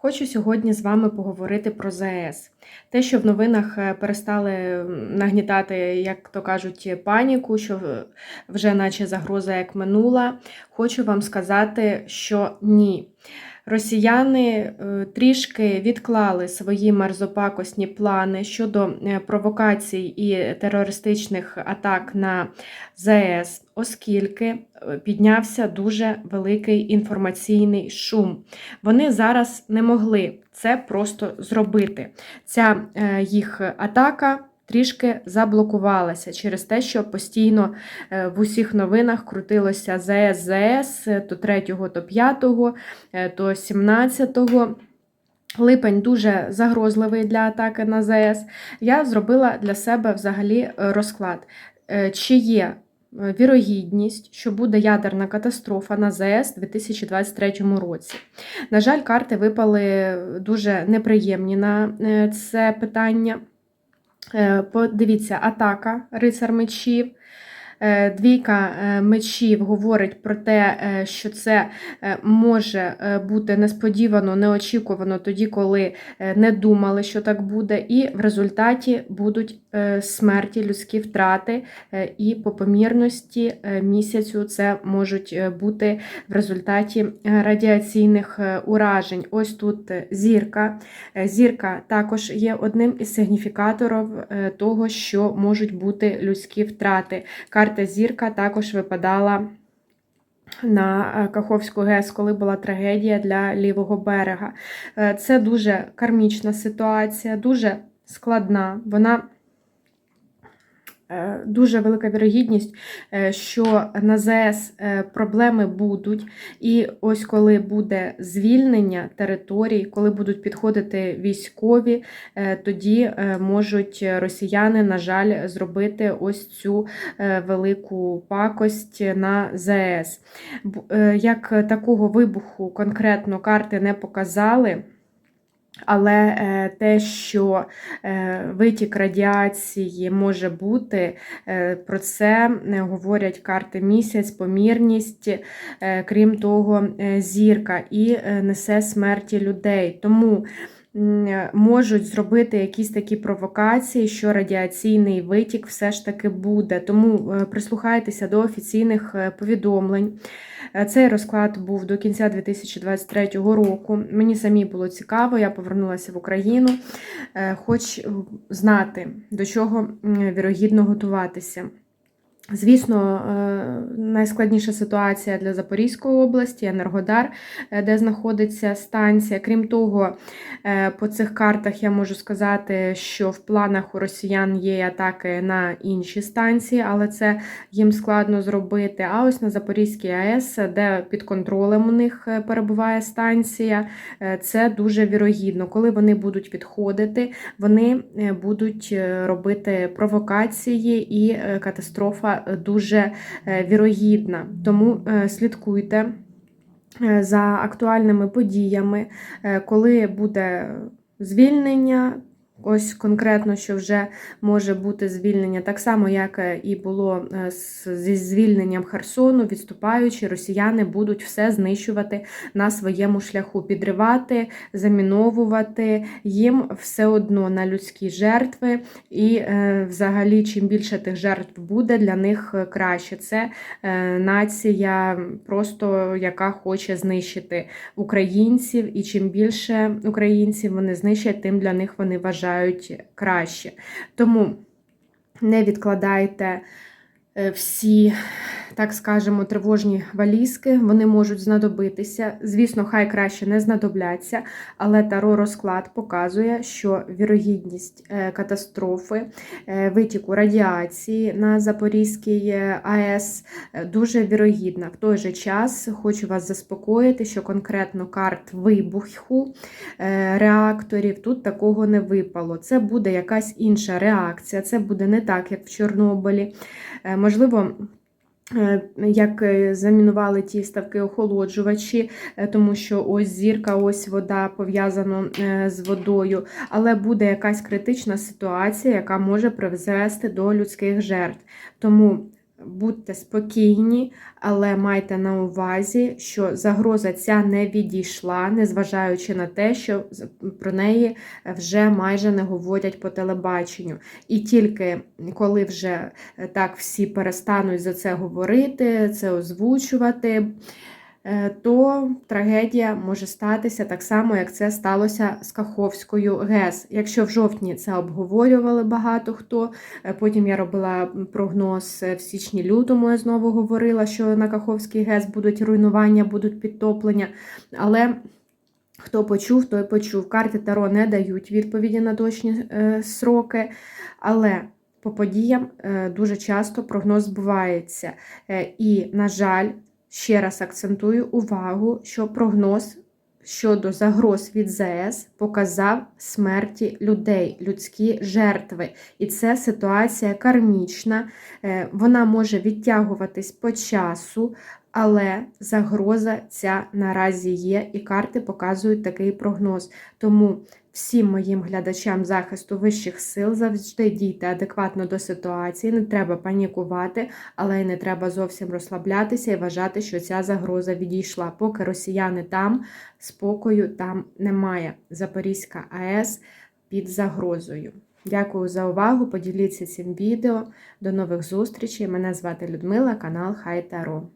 Хочу сьогодні з вами поговорити про ЗАЕС. Те, що в новинах е, перестали нагнітати, як то кажуть, паніку, що вже наче загроза як минула. Хочу вам сказати, що ні. Росіяни е, трішки відклали свої мерзопакосні плани щодо е, провокацій і терористичних атак на оскільки е, піднявся дуже великий інформаційний шум. Вони зараз не могли це просто зробити. Ця їх атака трішки заблокувалася через те, що постійно е, в усіх новинах крутилося ЗС, ЗС, то 3, то 5, е, то 17. Липень дуже загрозливий для атаки на ЗС. Я зробила для себе взагалі е, розклад. Чи є вірогідність, що буде ядерна катастрофа на ЗС у 2023 році? На жаль, карти випали дуже неприємні на це питання. Е, подивіться, атака рицар мечів. Е, двійка е, мечів говорить про те, що це може бути несподівано, неочікувано тоді, коли не думали, що так буде, і в результаті будуть смерті, людські втрати і по помірності місяцю це можуть бути в результаті радіаційних уражень. Ось тут зірка. Зірка також є одним із сигніфікаторів того, що можуть бути людські втрати карта зірка також випадала на е, Каховську ГЕС, коли була трагедія для лівого берега. Е, це дуже кармічна ситуація, дуже складна. Вона Е, дуже велика вірогідність, е, що на ЗС е, проблеми будуть. І ось коли буде звільнення територій, коли будуть підходити військові, тоді можуть росіяни, на жаль, зробити ось цю велику пакость на ЗС. Як такого вибуху конкретно карти не показали. Але е, те, що е, витік радіації може бути, е, про це говорять карти місяць, помірність, крім того, зірка і несе смерті людей. Тому можуть зробити якісь такі провокації, що радіаційний витік все ж таки буде. Тому прислухайтеся до офіційних повідомлень. Е, цей розклад був до кінця 2023 року. Мені самі було цікаво, я повернулася в Україну, е, хоч знати, до чого вірогідно готуватися. Звісно, е, найскладніша ситуація для Запорізької області, Енергодар, е, де знаходиться станція. Крім того, е, по цих картах я можу сказати, що в планах у росіян є атаки на інші станції, але це їм складно зробити. А ось на Запорізькій АЕС, де під контролем у них перебуває станція, це дуже вірогідно. Коли вони будуть відходити, вони будуть робити провокації і катастрофа дуже е, вірогідна. Тому е, слідкуйте е, за актуальними подіями, коли буде звільнення. Ось конкретно, що вже може бути звільнення, так само, як і було зі звільненням Херсону, відступаючи, росіяни будуть все знищувати на своєму шляху, підривати, заміновувати їм все одно на людські жертви, і е, взагалі, чим більше тих жертв буде, для них краще. Це е, нація, просто яка хоче знищити українців, і чим більше українців вони знищать, тим для них вони вважають краще. Тому не відкладайте е, всі так скажемо, тривожні валізки, вони можуть знадобитися. Звісно, хай краще не знадобляться, але таро розклад показує, що вірогідність е, катастрофи, е, витіку радіації на Запорізькій е, АЕС дуже вірогідна. В той же час хочу вас заспокоїти, що конкретно карт вибуху реакторів тут такого не випало. Це буде якась інша реакція, це буде не так, як в Чорнобилі. Можливо, як е, замінували ті ставки охолоджувачі, е, тому що ось зірка, ось вода пов'язана з водою, але буде якась критична ситуація, яка може привести до людських жертв. Тому будьте спокійні, але майте на увазі, що загроза ця не відійшла, незважаючи на те, що про неї вже майже не говорять по телебаченню. І тільки коли вже е, так всі перестануть за це говорити, це озвучувати, то трагедія може статися так само, як це сталося з Каховською ГЕС. Якщо в жовтні це обговорювали багато хто, е, потім я робила прогноз е, в січні-лютому, я знову говорила, що на Каховській ГЕС будуть руйнування, будуть підтоплення. Але хто почув, той почув. Карти Таро не дають відповіді на точні е, сроки, але по подіям е, дуже часто прогноз збувається. Е, і, на жаль, ще раз акцентую увагу, що прогноз щодо загроз від ЗС показав смерті людей, людські жертви. І це ситуація кармічна, е, вона може відтягуватись по часу, але загроза ця наразі є, і карти показують такий прогноз. Тому всім моїм глядачам захисту вищих сил завжди дійте адекватно до ситуації, не треба панікувати, але й не треба зовсім розслаблятися і вважати, що ця загроза відійшла. Поки росіяни там, спокою там немає. Запорізька АЕС під загрозою. Дякую за увагу. Поділіться цим відео. До нових зустрічей. Мене звати Людмила, канал Хай Таро.